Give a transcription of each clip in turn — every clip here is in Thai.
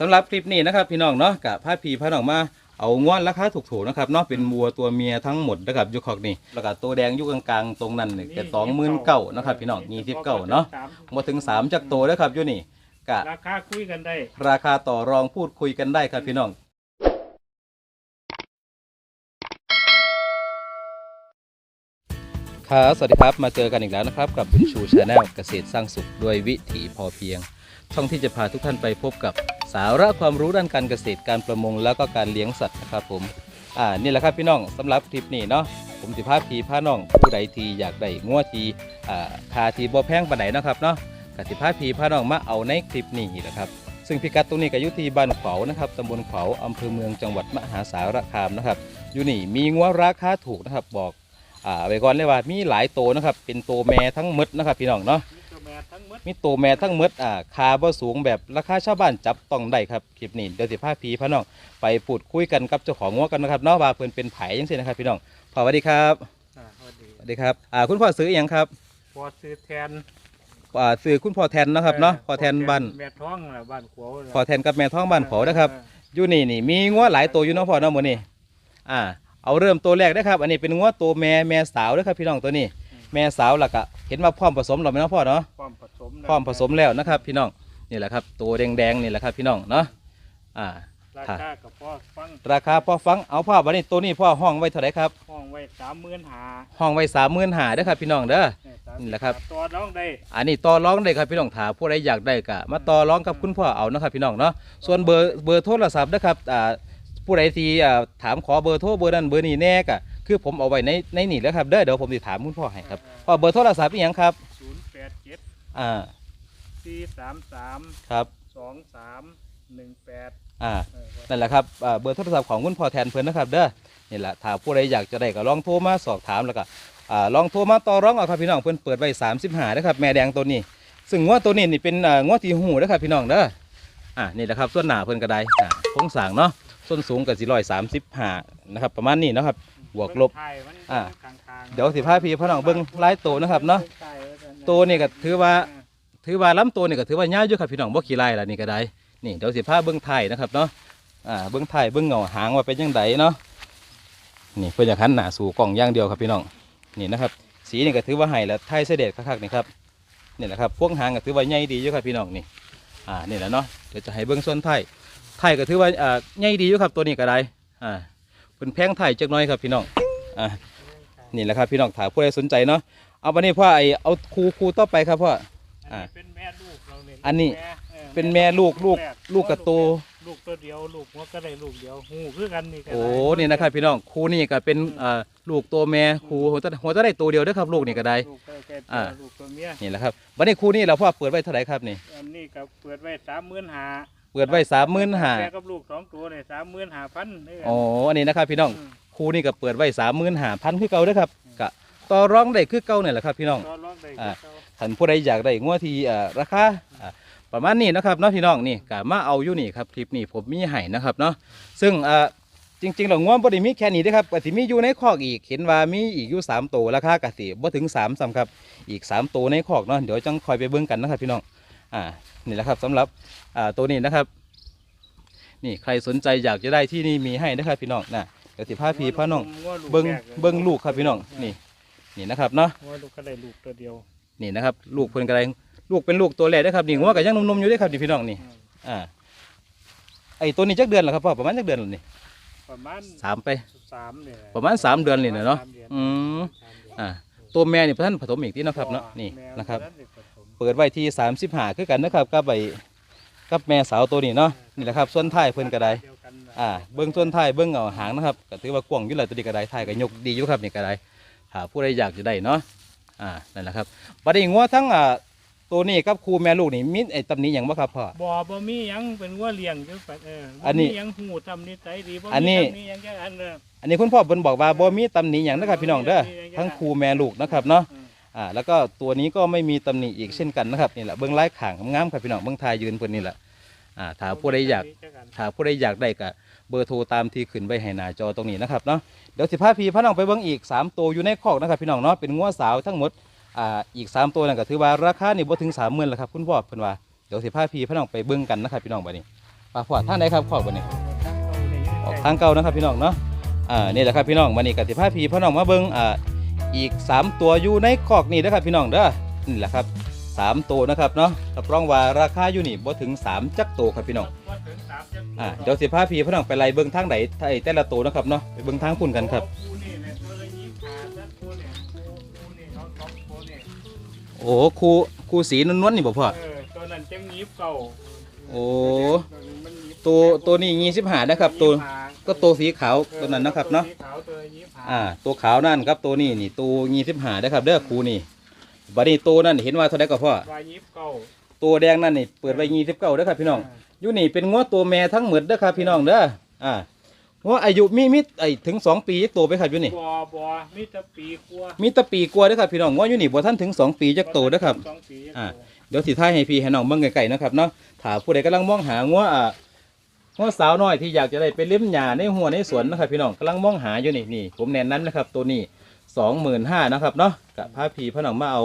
สำหรับคลิปนี้นะครับพี่น้องเนาะกับพาพีพาน้องมาเอางวนราคาถูกๆนะครับเนาะเป็นวัวตัวเมียทั้งหมดนะครับอยุคอกนี่แล้วก็ตัวแดงอยุคกลางๆตรงนั้นนี่ก็สองหมื่นเก้านะครับพี่น้องยี่สิบเก้าเนาะมาถึงสามจากตัวนะครับอยู่นี่กะราคาคุยกันได้ ราคาต่อรองพูดคุยกันได้ครับพี่น้องครับสวัสดีครับ มาเจอกันอีกแล้วนะครับ กับบุญชูชาแนลเกษตรสร้างสุขด้วยวิถีพอเพียง ช่องที่จะพาทุกท่านไปพบกับ สาระความรู้ด้านการเกษตรการประมงแล้วก็การเลี้ยงสัตว์นะครับผมอ่านี่แหละครับพี่น้องสำหรับคลิปนี้เนาะผมสิพาพีพาน้องผู้ใดทีอยากได้งัวทีอ่าคาทีบ่แพงปานใดนะครับเนาะกสิพาพีพาน้องมาเอาในคลิปนี้นะครับซึ่งพิกัดตรงนี้ก็อยู่ที่บ้านเขานะครับตำบลเขาอำเภอเมืองจังหวัดมหาสารคามนะครับอยู่นี่มีงัวราคาถูกนะครับบอกอ่าไว้ก่อนเลยว่ามีหลายโตวนะครับเป็นโตวแม่ทั้งมดนะครับพี่น้องเนาะ มีตัวแม่ทั้งหมดมีโตวแม่ทั้งหมดอ่าคาบ่สูงแบบราคาชาวบ้านจับต้องได้ครับคลิปนี้เดี๋ยวสิพาพี่พาน้อง ไปพูดคุยกันกับเจ้าของงัวกันนะครับเนาะว่าเพิ่นเป็นไผจังซี่นะครับพี่น้องพ่อสวัสดีครับอ่าสวัสดีสวัสดีครับอ่าคุณพ่อซื้ออหยังครับพอซื้อแทนอ่าซื้อคุณพ่อแทนเนาะครับเนาะพ่อแทนบ้านแม่ท้องน่ะบ้านขวาวน่ะพ่อแทนกับแม่ท้องบ้านขอนะครับอยู่นี่นี่มีงัวหลายตัวอยู่เนาะพ่อเนาะมื้อนี้อ่าเอาเริ่มตัวแรกนะครับ อันนี้เป็นงัวตัวแม่แม่สาวเด้อครับพี่น้องตัวนี้ แม่สาวแล้วก็เห็นว่าพร้อมผสมแล้วไหมเนาะพ่อเนาะพร้อมผสมพร้อมผสมแล้วนะครับ พี่น้องนี่แหละครับ ตัวแดงๆนี่แหละครับ พี่น้องเนาะอ่าราคากับพ่อฟังราคาพ่อฟังเอาพ่อวันนี้ตัวนี้พ่อห้องไว้เท่าไหรครับห้องไว้สามหมื่นหาห้องไว้สามหมื่นหาเด้อครับพี่น้องเด้อนี่แหละครับตัวน้องได้อันนี้ต่อร้องได้ครับพี่น้องถามผู้ใดอยากได้ก็มาต่อร้องกับคุณพ่อเอานะครับพี่น้องเนาะส่วนเบอร์เบอร์โทรศัพท์นะครับอ่าผู้ใดที่อ่าถามขอเบอร์โทรเบอร์นั้นเบอร์นี้แน่ก็ คือผมเอาไว้ในในนี่แล้วครับเด้อเดี๋ยวผมจะถามคุณพ่อให้ครับพ่อเบอร์โทรศัพท์อีหยังครับศูนย์แปดเจ็ดอ่าสี่สามสามครับสองสามหนึ่งแปดอ่าเออนั่นแหละครับอ่าเบอร์โทรศัพท์ของคุณพ่อแทนเพื่อนนะครับเด้อนี่แหละถ้าผู้ใดอยากจะได้ก็ลองโทรมาสอบถามแล้วก็อ่าลองโทรมาต่อร้องเอาครับพี่น้องเพื่อนเปิดไว้35นะครับแม่แดงตัวนี้ ซึ่งงวดตัวนี้นี่เป็นอ่างวดที่หูนะครับพี่น้องเด้ออ่านี่แหละครับส่วนหนาเพื่อนก็ได้อ่าโครงสร้างเนาะส่วนสูงกับสี่ร้อยสามสิบห้านะครับประมาณนี้เนาะครับ บวกลบไทยมันอ่ากลางๆเดี๋ยวสิพาพี่พี่น้องเบิ้งไล่โตวนะครับเนาะไทยไว้ก่อนนะตัวนี่ก็ถือว่า ถือว่าลำตัวนี่ก็ถือว่ายาวอยู่ครับพี่น้องบ่ขี้ไล่ละนี่ก็ได้นี่เดี๋ยวสิพาเบิ้งไทยนะครับเนาะอ่าเบิ้งไทยเบิ้งเงาหางว่าเป็นยังไงเนาะนี่เพื่อนอยากหันหน้าสู่กล่องอย่างเดียวครับพี่น้องนี่นะครับ สีนี่ก็ถือว่าไห้แล้วไทยเสด็จคักๆนี่ครับนี่แหละครับพวกหางก็ถือว่าใหญ่ดีอยู่ครับพี่น้องนี่อ่านี่แหละเนาะเดี๋ยวจะให้เบิ้งส่วนไทยไทยก็ถือว่าอ่าใหญ่ดีอยู่ครับตัวนี้ก็ได้อ่า เป็นแพงไทยจักหน้อยครับพี่น้องอ่านี่แหละครับพี่น้องถ้าผู้ใดสนใจเนาะเอาวันนี้พ่อไอเอาครูครูต่อไปครับพ่ออ่าอันนี้เป็นแม่ลูกเราเนี่ยอันนี้แม่ออเป็นแม่ลูกลูกแรลูกกระโตลูกตัวเดียวลูกหัวก็ได้ลูกเดียวหูคือกันนี่ก็โอ้ได้นี่นะครับพี่น้องครูนี่ก็เป็นอ่าลูกตัวแม่ครูหัวตะหัวตะได้ตัวเดียวเด้อครับ ลูกนี่ก็ได้ลูกก็แก่อ่าตัวลูกตัวเมียนี่แหละครับวันนี้ครูนี่เราพ่อเปิดไว้เท่าไหร่ครับนี่อันนี้ก็เปิดไว้สามหมื่นหาเปิดไว้สามหมื่นห้าแม่กับลูกสองตัวเนี่ยสามหมื่นหาพันนี่อ๋ออันนี้นะครับพี่น้องมครูนี่ก็เปิดไว้สามหมื่นห้าพันคือเก่าเด้อครับกะต่อรองได้คือเก่าเนี่ยแหละครับพี่น้องต่อรองได้อ่าเจ้าท่านผู้ใดอยากได้งวดที่อ่าราคาอ่าประมาณนี้นะครับเนาะพี่น้องนี่กะมาเอาอยู่นี่ครับคลิปนี้ผมมีให้นะครับเนาะซึ่งอ่าจริงๆแล้วงวดบ่ได้มีแค่นี้เด้อครับก็สิมีอยู่ในคอกอีกเห็นว่ามีอีกอยู่สามตัวราคากะสิบ่ถึงสามซ้ำครับอีกสามตัวในคอกเนาะเดี๋ยวจังคอยไปเบิ่งกันนะครับพี่น้องอ่า นี่แหละครับสำหรับอ่าตัวนี้นะครับ นี่ใครสนใจอยากจะได้ที่นี่มีให้นะครับพี่น้องนะเดี๋ยวสิพาพี่พาน้องงัวลูกเบิ้งแรกเบิ้งลูกครับพี่น้องนี่นี่นะครับเนาะงัวลูกก็ได้ลูกตัวเดียวนี่นะครับ ลูกเพิ่นกระไรลูกเป็นลูกตัวแรกนะครับนี่งัวก็ยังหนุ่มๆอยู่เด้อครับนี่พี่น้องนี่อืมอ่าไอ้ตัวนี้จักเดือนแล้วครับพ่อประมาณจักเดือนแล้วนี่ประมาณสามไปสามเนี่ยประมาณสามเดือนนี่นะเนาะสมดืออืมสามเดือนอ่าตัวแม่นี่ท่านผสมอีกที่นาะครับเนาะนี่แม่นะครับนั้นเด็กผสม เปิดไว้ที่สามสิบห้าคือกันนะครับกับใบกับแม่สาวตัวนี้เนาะนี่แหละครับส่วนท้ายเพิ่นกระไดเดียวกันน่ะอ่าเบื้องต้นท้ายเบื้องเงาหางนะครับก็ถือว่ากว้างอยู่แล้วตัวนี้ก็ได้ท้ายก็ยกดีอยู่ครับนี่ก็ได้ถ้าผู้ใดอยากจะได้เนาะอ่านั่นแหละครับบัดนี้งัวทั้งอ่าตัวนี้กับครูแม่ลูกนี่มีไอ้ตำหนิหยังบ่ครับพ่อบ่บ่มีหยังเป็นงัวเลี้ยงอยู่ไปเออบ่อันนี้มีหยังหูทำนิสัยดีบ่มีอันนี้ตำหยังแค่อันเด้ออันนี้คุณพ่อเพิ่นบอกว่าบ่มีตำหนิหยังนะครับพี่น้องเด้อทั้งครูแม่ลูกนะครับเนาะ อ่าแล้วก็ตัวนี้ก็ไม่มีตำหนิอีกเช่นกันนะครับนี่แหละเบื้องลายขางงามครับพี่น้องเบื้องทายยืนเพิ่นนี่แหละอ่าถ้าผู้ใดอยากถ้าผู้ใดอยากได้ก็เบอร์โทรตามที่ขึ้นไว้ให้หน้าจอตรงนี้นะครับเนาะเดี๋ยวสิพาพี่พาน้องไปเบิ่งอีก 3 ตัวอยู่ในคอกนะครับพี่น้องเนาะเป็นงัวสาวทั้งหมดอ่าอีก 3 ตัวนั่นก็ถือว่าราคานี่บ่ถึง30,000แล้วครับคุณพ่อเพิ่นว่าเดี๋ยวสิพาพี่พาน้องไปเบิ่งกันนะครับพี่น้องบัดนี้ปปลาพอทางใดครับขอบวันนี้ทางเก่าเนี่ยออกทางเก่านะครับพี่น้องเนาะอ่านี่แหละครับพี่น้องวันนี้กติภาพีพี่น้องมาเบิ่งอ่า อีก 3 ตัวอยู่ในคอกนี่นะครับพี่น้องเด้อนี่แหละครับสามตัวนะครับเนาะรับรองว่าราคาอยู่นี่บ่ถึงสามจักตัวครับพี่น้องอ่าเดี๋ยวสิพาพี่พี่น้องไปไล่เบิ่งทางไหนไอแต่ละตัวนะครับเนาะไปเบิ่งทางพุ่กันครับคู่นี่เนี่ยตัวละยี่สิบห้คู่คู่คู่นี่เขาสองคู่เนี่ยโอ้ครูครูสีนวลๆนี่บ่พ่อเออตัวนั้นจังยีบเก่าโอ้ตัวตัวนี้ยี่สิบหานะครับ ตัวก็ตัวสีขาวตัวนั้นนะครับเนาะตัว อ่า ตัวขาวนั่นครับตัวนี้นี่ตัวยี่สิบห้านะครับเด้อครูนี่บัดนี้ตัวนั่นเห็นว่าเท่าไหร่ก็พ่อวายีบเก่าตัวแดงนั่นนี่เปิดไว้ยี่สิบเก้าเด้อครับพี่น้องอยู่นี่เป็นงัวตัวแม่ทั้งหมดเด้อครับพี่น้องเด้ออ่างัวอายุมีมีไอถึงสองปีจักตัวไปครับอยู่นี่บัวบัวมีแตะปีกลัวมีแตะปีกว่าเด้อครับพี่น้องงัวอยู่นี่บ่ทันถึงสองปีจักตัวเด้อครับ สองปีอ่า เดี๋ยวสิท้ายให้พี่ให้น้องเบิ่งไกลๆนะครับเนาะถ้าผู้ใดกำลังมองหางัวอ่า งัวสาวน้อยที่อยากจะได้ไปเลี้ยมหญ้าในหัวในสวนนะครับพี่น้องกำลังมองหาอยู่นี่นี่ผมแนะนำนะครับตัวนี้สองหมื่นห้านะครับเนาะกับพาพี่พน้องมาเอา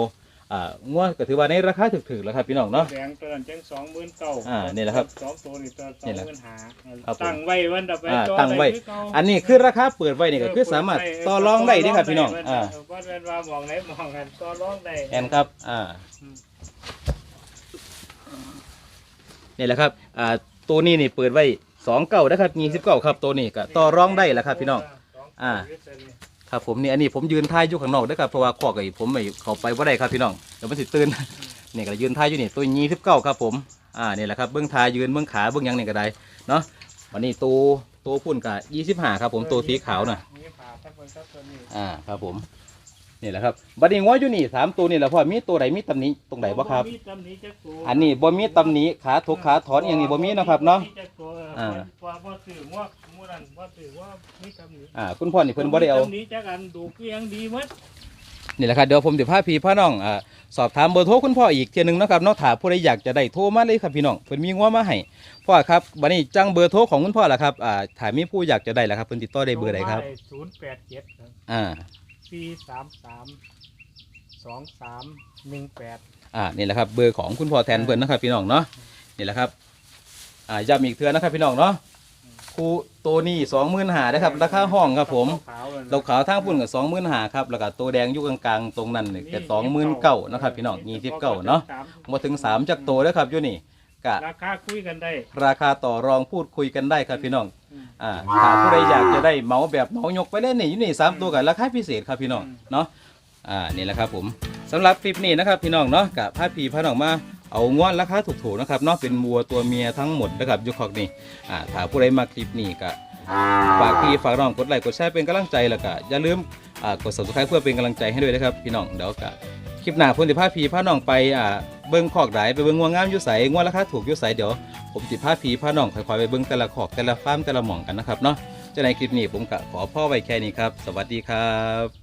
อ่างัวก็ถือว่าในราคาถูกๆแล้วครับพี่น้องเนาะ แดงตัวนั้นจังสองหมื่นเก้าอ่านี่แหละครับสองตัวนี่ตัวสอนี่งแหละหมื่นห้าครับผม ตั้งไว้วันดับไปอ่าต่อตั้งไว้ด้คือเก่าอันนี้คือราคาเปิดไว้นี่ก็คือสามารถต่อรองได้เด้อครับพี่น้องอ่าว่าเป็นว่ามองไหนมองกันต่อรองได้ แอนครับอ่าอืมนี่แหละครับอ่า ตัวนี้นี่เปิดไว้สองเก้านะครับยี่สิบเก้าครับตัวนี้ก็ต่อรองได้แหละครับพี่น้อง อ่า ครับผมนี่อันนี้ผมยืนท่ายอยู่ข้างนอกเด้ครับเพราะว่าขอกไอ้ผมไม่เข้าไปว่าได้ครับพี่น้องเดี๋ยวมันสิตื่นนี่ก็ยืนท่ายอยู่นี่ตัวยี่สิบเก้าครับผมอ่านี่แหละครับเบื้องท้ายยืนเบื้องขาเบื้องหยังนี่ก็ได้เนาะวันนี้ตัวตัวพุ่นกับยี่สิบห้าครับผมตัวสีขาวน่ะอ่าครับผม นี่แหละครับบัดนี้ง้ออยู่นี่สามตัวนี่แหละพ่อมีตัวไหนมีตำหนิตรงไหนบ่ครับ มีตำหนิจักตัวอันนี้บ่มีตำหนิขาทุกขาถอนอย่างนี้บ่มีเนาะครับเนาะ มีจักตัวอ่าว่าว่าสื่อว่ามู่นั้นว่าสื่อว่ามีตำหนิอ่าคุณพ่อนี่เพิ่นบ่ได้เอา ตำหนิจักอันดูเกลียงดีหมัดนี่แหละครับเดี๋ยวผมจะพาพี่พาน้องอ่าสอบถามเบอร์โทรคุณพ่ออีกเทียหนึงเนาะครับเนาะถ้าผู้ใดอยากจะได้โทรมาเลยครับพี่น้องเพิ่นมีงัวมาให้พ่อครับบัดนี้จังเบอร์โทรของคุณพ่อล่ะครับอ่าถ้ามีผู้อยากจะได้ล่ะครับเพิ่นติดต่อได้เบอร์ใดครับศูนย์แปดเจ็ดครับอ่า สี่สามสามสองสามหนึ่งแปดอ่านี่แหละครับเบอร์ของคุณพ่อแทนเพิ่นนะครับพี่น้องเนาะนี่แหละครับอ่าย้ำอีกเทื่อนะครับพี่น้องเนาะคู่ตัวนี้25,000นะครับราคาห้องครับผมขาวๆเลยนะเราขาวทางพุ่นกับ25,000ครับแล้วก็ตัวแดงอยู่กลางๆตรงนั้นนี่ก็29,000นะครับพี่น้อง29เนาะบ่ถึงสามจักโตเด้อครับอยู่นี่ก็ราคาคุยกันได้ ราคาต่อรองพูดคุยกันได้ครับพี่น้อง อืมอ่าถ้าผู้ใดอยากจะได้เหมาแบบเหมายกไปเล่นนี่อยู่นี่สามตัวกับราคาพิเศษครับพี่น้องอืมเนาะอ่านี่แหละครับผมสำหรับคลิปนี้นะครับพี่น้องเนาะกับพาพีพาน้องมาเอาง้วนราคาถูกๆนะครับเนาะเป็นวัวตัวเมียทั้งหมดนะครับอยุคอกนี่อ่าถ้าผู้ใดมาคลิปนี้ก็ฝากพี่ฝากน้องกดไลค์กดแชร์เป็นกำลังใจแล้วก็อย่าลืมอ่ากด subscribe เพื่อเป็นกำลังใจให้ด้วยนะครับพี่น้องเดี๋ยวก็คลิปหน้าเพิ่นสิพาพี่พาน้องไปอ่า เบิ้งคอกไหลไปเบิ้งงัวงามอยู่ใสงัวราคาถูกอยู่ใสเดี๋ยวผมสิพาผีพาน้องค่อยๆไปเบิ้งแต่ละขอกแต่ละฟาร์มแต่ละหม่องกันนะครับเนาะจะในคลิปนี้ผมก็ขอพ่อไว้แค่นี้ครับ สวัสดีครับ